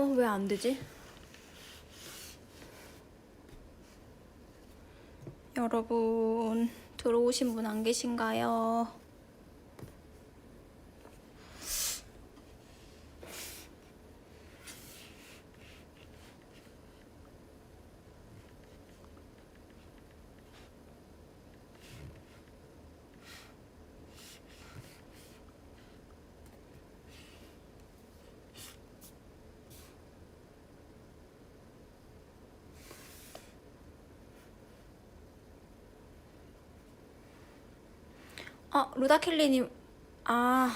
어, 왜 안 되지? 여러분, 들어오신 분 안 계신가요? 어, 루다켈리님, 아.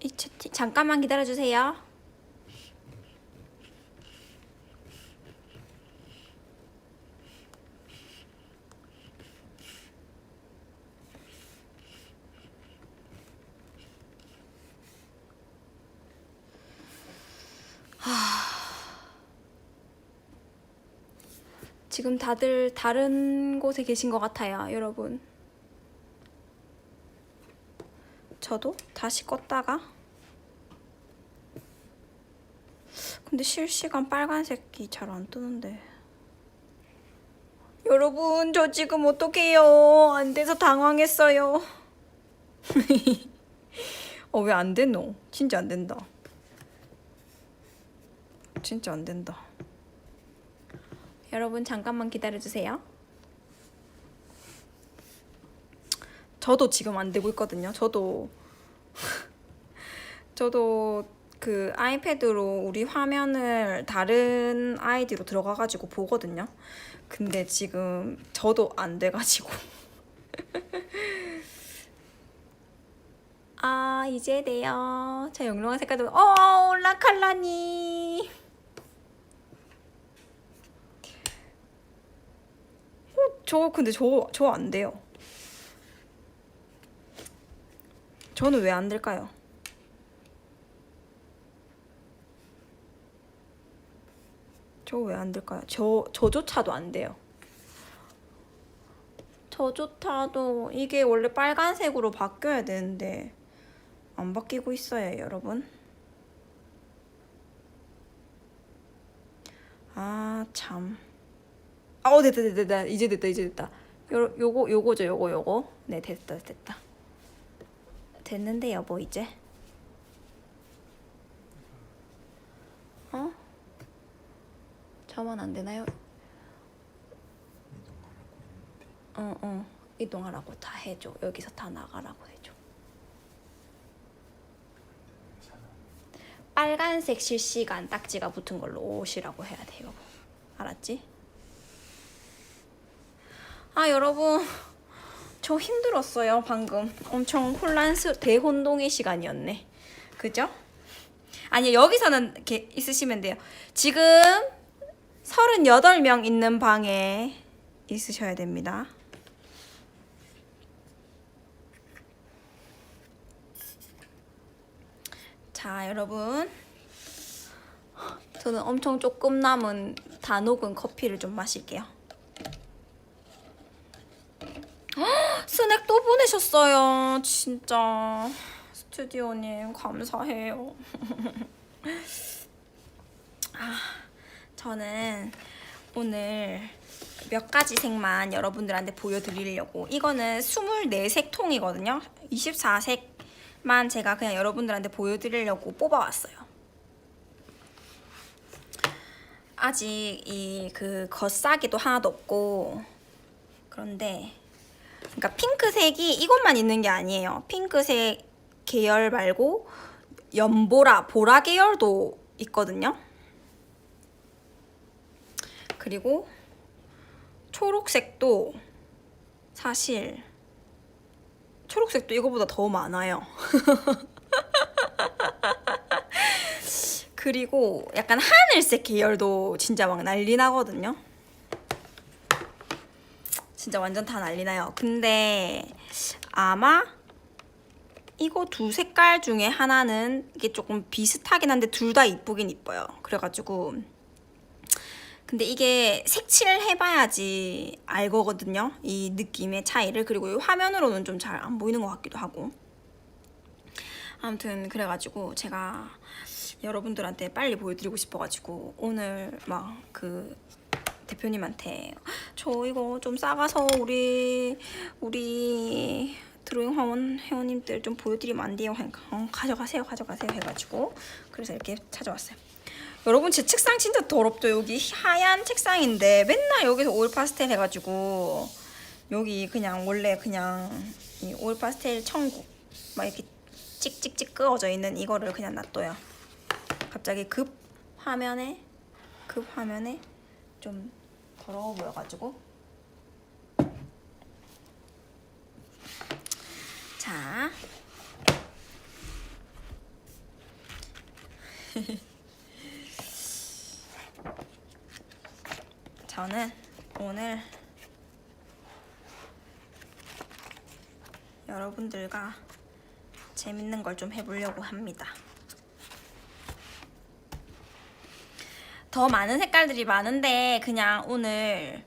이 채팅, 잠깐만 기다려 주세요. 지금 다들 다른 곳에 계신 것 같아요, 여러분. 저도 다시 껐다가. 근데 실시간 빨간색이 잘 안 뜨는데. 여러분, 저 지금 어떡해요? 안 돼서 당황했어요. 어, 왜 안 되노? 진짜 안 된다. 진짜 안 된다. 여러분 잠깐만 기다려 주세요. 저도 지금 안 되고 있거든요. 저도 저도 그 아이패드로 우리 화면을 다른 아이디로 들어가 가지고 보거든요. 근데 지금 저도 안 돼 가지고 아 이제 돼요. 자 영롱한 색깔도 어 라칼라니 저 근데 저 저 안 돼요. 저는 왜 안 될까요? 저 왜 안 될까요? 저 저조차도 안 돼요. 저조차도 이게 원래 빨간색으로 바뀌어야 되는데 안 바뀌고 있어요, 여러분. 아 참. 아, 어 됐다 됐다 됐다 이제 됐다 이제 됐다. 요 요거 요거죠 요거 요거. 네 됐다 됐다. 됐는데 여보 이제. 어? 저만 안 되나요? 어 어. 이동하라고 다 해줘. 여기서 다 나가라고 해줘. 빨간색 실시간 딱지가 붙은 걸로 오시라고 해야 돼요. 알았지? 아 여러분. 저 힘들었어요 방금. 엄청 혼란스 대혼동의 시간이었네. 그죠? 아니 여기서는 이렇게 있으시면 돼요. 지금 38명 있는 방에 있으셔야 됩니다. 자 여러분. 저는 엄청 조금 남은 다 녹은 커피를 좀 마실게요 스낵 또 보내셨어요. 진짜 스튜디오님 감사해요. 아, 저는 오늘 몇 가지 색만 여러분들한테 보여드리려고 이거는 24색 통이거든요. 24색만 제가 그냥 여러분들한테 보여드리려고 뽑아왔어요. 아직 이 그 겉사기도 하나도 없고 그런데 그러니까 핑크색이 이것만 있는 게 아니에요. 핑크색 계열 말고 연보라, 보라 계열도 있거든요. 그리고 초록색도 사실 초록색도 이거보다 더 많아요. 그리고 약간 하늘색 계열도 진짜 막 난리 나거든요. 진짜 완전 다 난리나요. 근데 아마 이거 두 색깔 중에 하나는 이게 조금 비슷하긴 한데 둘 다 이쁘긴 이뻐요. 그래가지고 근데 이게 색칠을 해봐야지 알거든요. 이 느낌의 차이를. 그리고 이 화면으로는 좀 잘 안 보이는 것 같기도 하고. 아무튼 그래가지고 제가 여러분들한테 빨리 보여드리고 싶어가지고 오늘 막 그 대표님한테 저 이거 좀 싸가서 우리 우리 드로잉 회원 회원님들 좀 보여드리면 안 돼요? 하니까 어, 가져가세요 가져가세요 해가지고 그래서 이렇게 찾아왔어요. 여러분 제 책상 진짜 더럽죠 여기 하얀 책상인데 맨날 여기서 오일 파스텔 해가지고 여기 그냥 원래 그냥 이 오일 파스텔 천국 막 이렇게 찍찍찍 끄어져 있는 이거를 그냥 놔둬요. 갑자기 급 화면에 급 화면에 좀 더러워 보여가지고 자 저는 오늘 여러분들과 재밌는 걸 좀 해보려고 합니다. 더 많은 색깔들이 많은데 그냥 오늘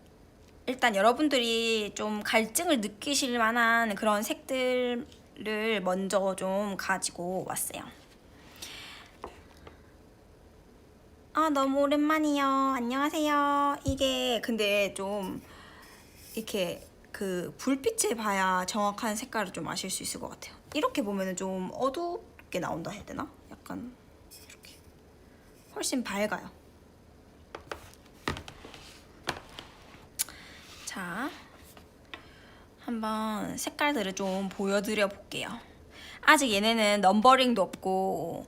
일단 여러분들이 좀 갈증을 느끼실 만한 그런 색들을 먼저 좀 가지고 왔어요. 아 너무 오랜만이요. 안녕하세요. 이게 근데 좀 이렇게 그 불빛에 봐야 정확한 색깔을 좀 아실 수 있을 것 같아요. 이렇게 보면은 좀 어둡게 나온다 해야 되나? 약간 이렇게 훨씬 밝아요. 자, 한번 색깔들을 좀 보여드려 볼게요. 아직 얘네는 넘버링도 없고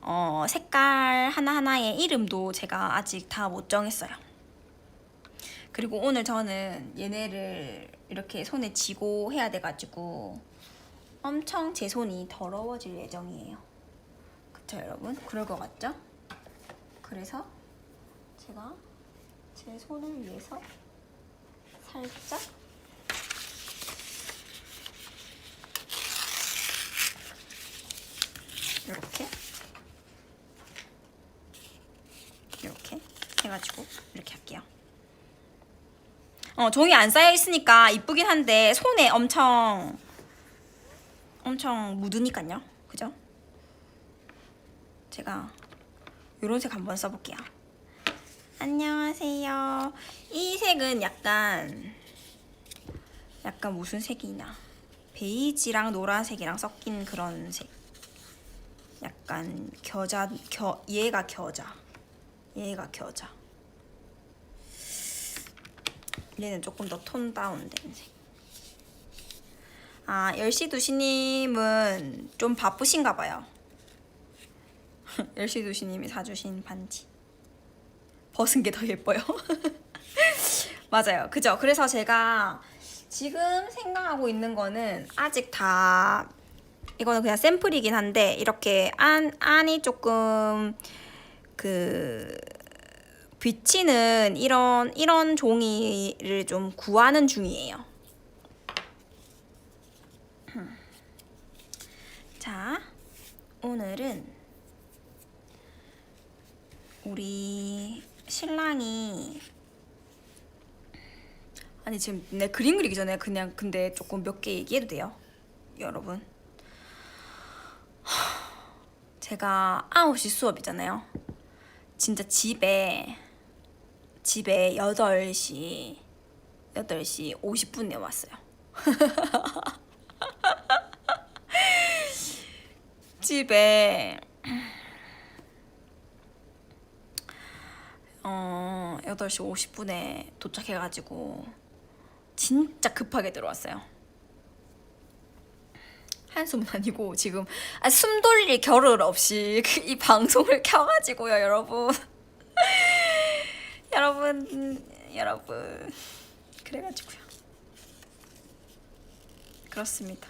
어, 색깔 하나하나의 이름도 제가 아직 다 못 정했어요. 그리고 오늘 저는 얘네를 이렇게 손에 쥐고 해야 돼가지고 엄청 제 손이 더러워질 예정이에요. 그쵸 여러분? 그럴 것 같죠? 그래서 제가 제 손을 위해서 살짝 이렇게 이렇게 해가지고 이렇게 할게요. 어 종이 안 쌓여 있으니까 이쁘긴 한데 손에 엄청 엄청 묻으니까요. 그죠? 제가 요런 색 한번 써볼게요. 안녕하세요. 이 색은 약간 약간 무슨 색이냐? 베이지랑 노란색이랑 섞인 그런 색. 약간 겨자 겨 얘가 겨자. 얘가 겨자. 얘는 조금 더 톤 다운된 색. 아, 10시 2시님은 좀 바쁘신가 봐요. 10시 2시님이 사주신 반지. 벗은 게 더 예뻐요. 맞아요. 그죠? 그래서 제가 지금 생각하고 있는 거는 아직 다 이거는 그냥 샘플이긴 한데 이렇게 안 안이 조금 그 비치는 이런 이런 종이를 좀 구하는 중이에요. 자, 오늘은 우리 신랑이 아니 지금 내 그림 그리기 전에 그냥 근데 조금 몇 개 얘기해도 돼요, 여러분. 제가 9시 수업이잖아요. 진짜 집에 집에 8시 8시 50분에 왔어요. 집에 어 8시 50분에 도착해가지고 진짜 급하게 들어왔어요. 한숨은 아니고 지금 아, 숨 돌릴 겨를 없이 그이 방송을 켜가지고요, 여러분. 여러분, 음, 여러분. 그래가지고요. 그렇습니다.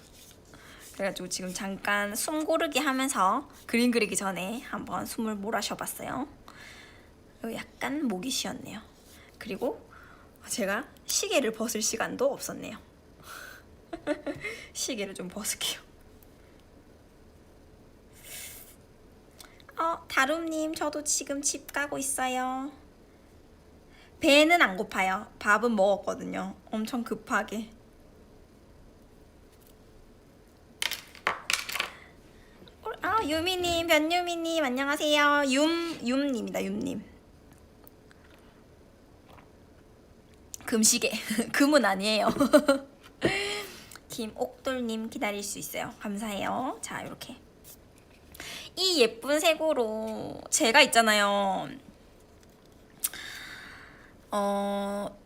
그래가지고 지금 잠깐 숨 고르기 하면서 그림 그리기 전에 한번 숨을 몰아쉬어 봤어요. 그리고 약간 목이 쉬었네요. 그리고 제가 시계를 벗을 시간도 없었네요. 시계를 좀 벗을게요. 어, 다rum님, 저도 지금 집 가고 있어요. 배는 안 고파요. 밥은 먹었거든요. 엄청 급하게. 아 유미님, 변유미님 안녕하세요. 윰 윰님이다 윰님. 금시계 금은 아니에요. 김옥돌님 기다릴 수 있어요. 감사해요. 자 이렇게 이 예쁜 색으로 제가 있잖아요. 어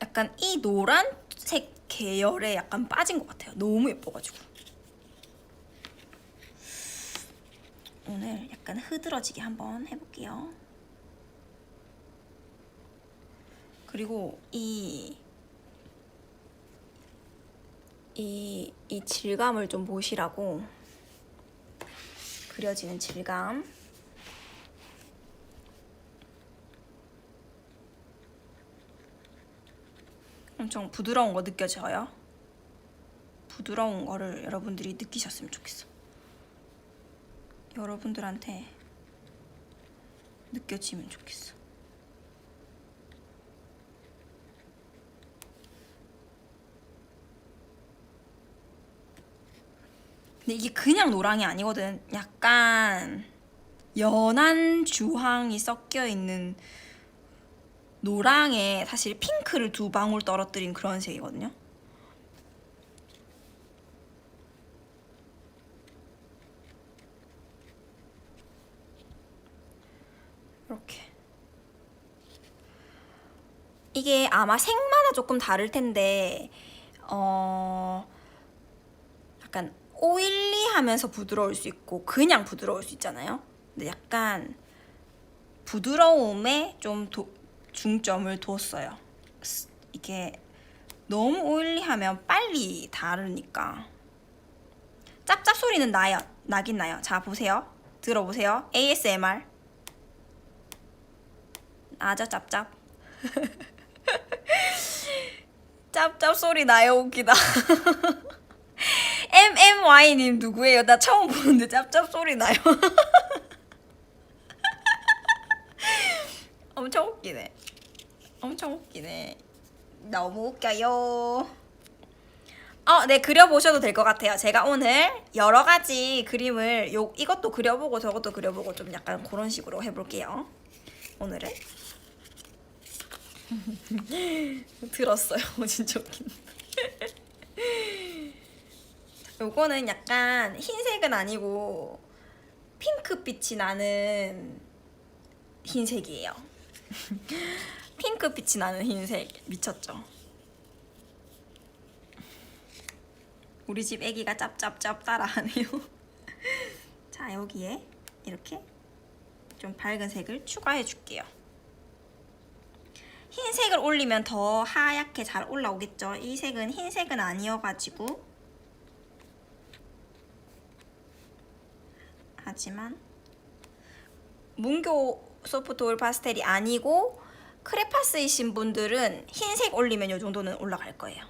약간 이 노란색 계열에 약간 빠진 것 같아요. 너무 예뻐가지고 오늘 약간 흐드러지게 한번 해볼게요. 그리고 이, 이, 이 질감을 좀 보시라고 그려지는 질감 엄청 부드러운 거 느껴져요? 부드러운 거를 여러분들이 느끼셨으면 좋겠어. 여러분들한테 느껴지면 좋겠어. 근데 이게 그냥 노랑이 아니거든. 약간 연한 주황이 섞여 있는 노랑에 사실 핑크를 두 방울 떨어뜨린 그런 색이거든요. 이렇게. 이게 아마 색마다 조금 다를 텐데, 어, 약간 오일리 하면서 부드러울 수 있고 그냥 부드러울 수 있잖아요. 근데 약간 부드러움에 좀 도, 중점을. 스- 이게 너무 오일리하면 빨리 다르니까. 짭짭 소리는 나요. 나긴 나요. 자 보세요. 들어보세요. ASMR. 나죠 짭짭. 짭짭 소리 나요 웃기다. MMY님 누구예요? 나 처음 보는데 짭짭 소리 나요. 엄청 웃기네. 엄청 웃기네. 너무 웃겨요. 어, 네 그려보셔도 될 것 같아요. 제가 오늘 여러 가지 그림을 요 이것도 그려보고 저것도 그려보고 좀 약간 그런 식으로 해볼게요. 오늘은 들었어요. 진짜 웃긴다. 요거는 약간 흰색은 아니고 핑크빛이 나는 흰색이에요. 핑크빛이 나는 흰색 미쳤죠? 우리 집 애기가 짭짭짭 따라하네요. 자 여기에 이렇게 좀 밝은 색을 추가해 줄게요. 흰색을 올리면 더 하얗게 잘 올라오겠죠? 이 색은 흰색은 아니어가지고 하지만 문교 소프트 올 파스텔이 아니고 크레파스이신 분들은 흰색 올리면 이 정도는 올라갈 거예요.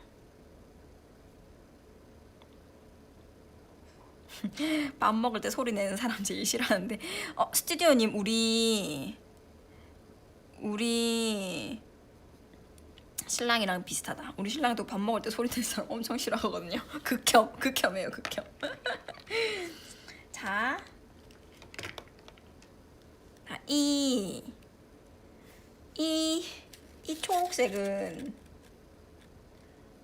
밥 먹을 때 소리 내는 사람 제일 싫어하는데 어 스튜디오님 우리 우리 신랑이랑 비슷하다. 우리 신랑도 밥 먹을 때 소리 내는 사람 엄청 싫어하거든요. 극혐 극혐이에요 극혐. 자, 아, 이, 이, 이 초록색은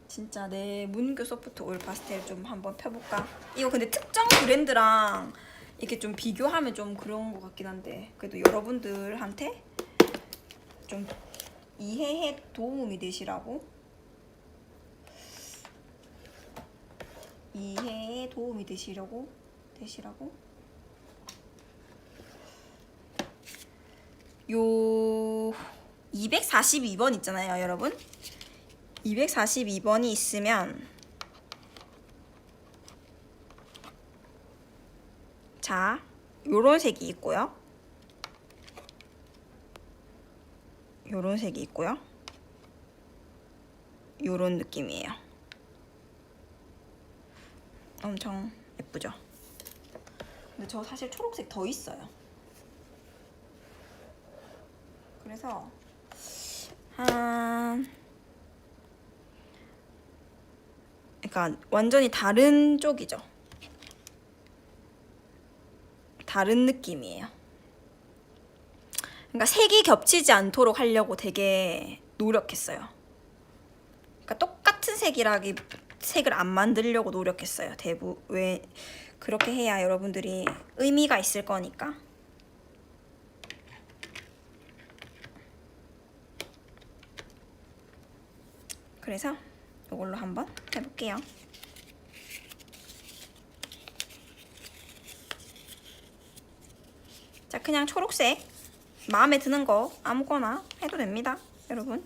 진짜 내 문교 소프트 올 파스텔 좀 한번 펴볼까? 이거 근데 특정 브랜드랑 이렇게 좀 비교하면 좀 그런 것 같긴 한데 그래도 여러분들한테 좀 이해에 도움이 되시라고? 이해에 도움이 되시려고? 되시라고 요 242번 있잖아요, 여러분. 242번이 있으면 자, 요런 색이 있고요. 요런 색이 있고요. 요런 느낌이에요. 엄청 예쁘죠? 근데 저 사실 초록색 더 있어요. 그래서 한 그러니까 완전히 다른 쪽이죠. 다른 느낌이에요. 그러니까 색이 겹치지 않도록 하려고 되게 노력했어요. 그러니까 똑같은 색이라기 색을 안 만들려고 노력했어요. 대부 왜 그렇게 해야 여러분들이 의미가 있을 거니까. 그래서 이걸로 한번 해볼게요. 자, 그냥 초록색 마음에 드는 거 아무거나 해도 됩니다, 여러분.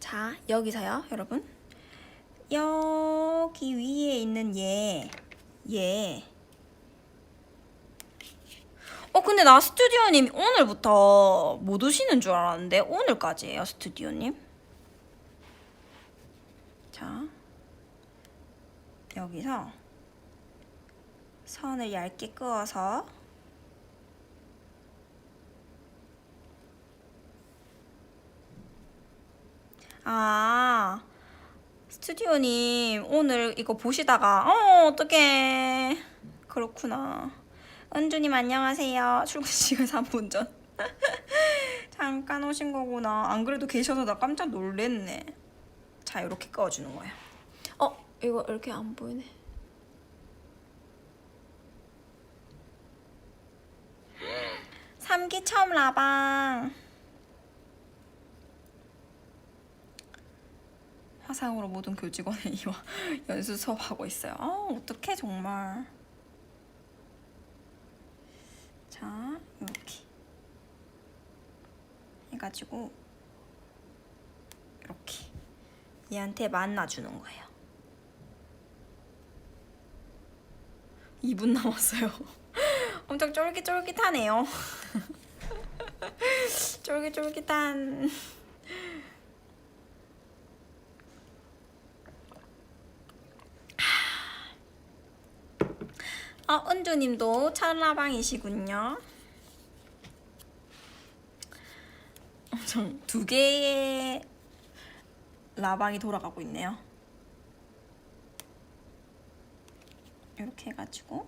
자, 여기서요, 여러분. 여기 위에 있는 얘, 얘. 어, 근데 나 스튜디오님 오늘부터 못 오시는 줄 알았는데 오늘까지예요, 스튜디오님. 자, 여기서 선을 얇게 그어서 아 스튜디오님 오늘 이거 보시다가 어 어떡해 그렇구나 은주님 안녕하세요. 출근 시간 3분 전. 잠깐 오신 거구나. 안 그래도 계셔서 나 깜짝 놀랬네. 자 이렇게 꺼주는 거야. 어 이거 이렇게 안 보이네. 삼기 처음 라방. 화상으로 모든 교직원의 이와 연수 수업하고 있어요. 아 어떡해 정말. 자 이렇게 해가지고 이렇게 얘한테 만나주는 거예요. 2분 남았어요. 엄청 쫄깃쫄깃하네요. 쫄깃쫄깃한. 어, 은주님도 찰라방이시군요. 엄청 두 개의 라방이 돌아가고 있네요. 이렇게 해가지고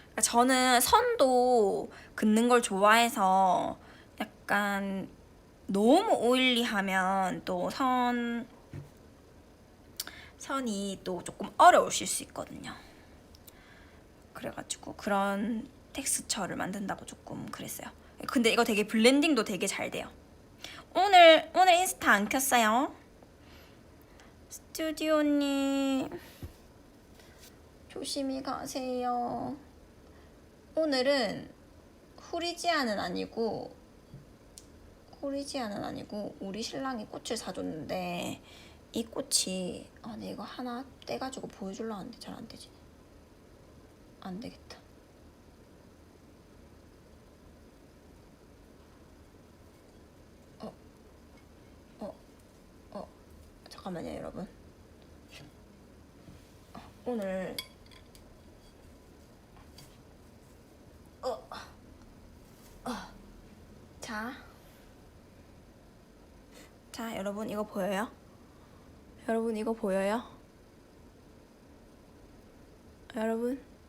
그러니까 저는 선도 긋는 걸 좋아해서 약간 너무 오일리하면 또 선 선이 또 조금 어려우실 수 있거든요. 그래가지고 그런 텍스처를 만든다고 조금 그랬어요. 근데 이거 되게 블렌딩도 되게 잘 돼요. 오늘 오늘 인스타 안 켰어요? 스튜디오님 조심히 가세요. 오늘은 후리지아는 아니고 후리지아는 아니고 우리 신랑이 꽃을 사줬는데 이 꽃이 아, 근데 이거 하나 떼가지고 보여주려 하는데 잘 안 되지. 안 되겠다. 어, 어, 어, 잠깐만요, 여러분. 어, 오늘 어, 어, 자, 자, 여러분 이거 보여요? 여러분 이거 보여요? 여러분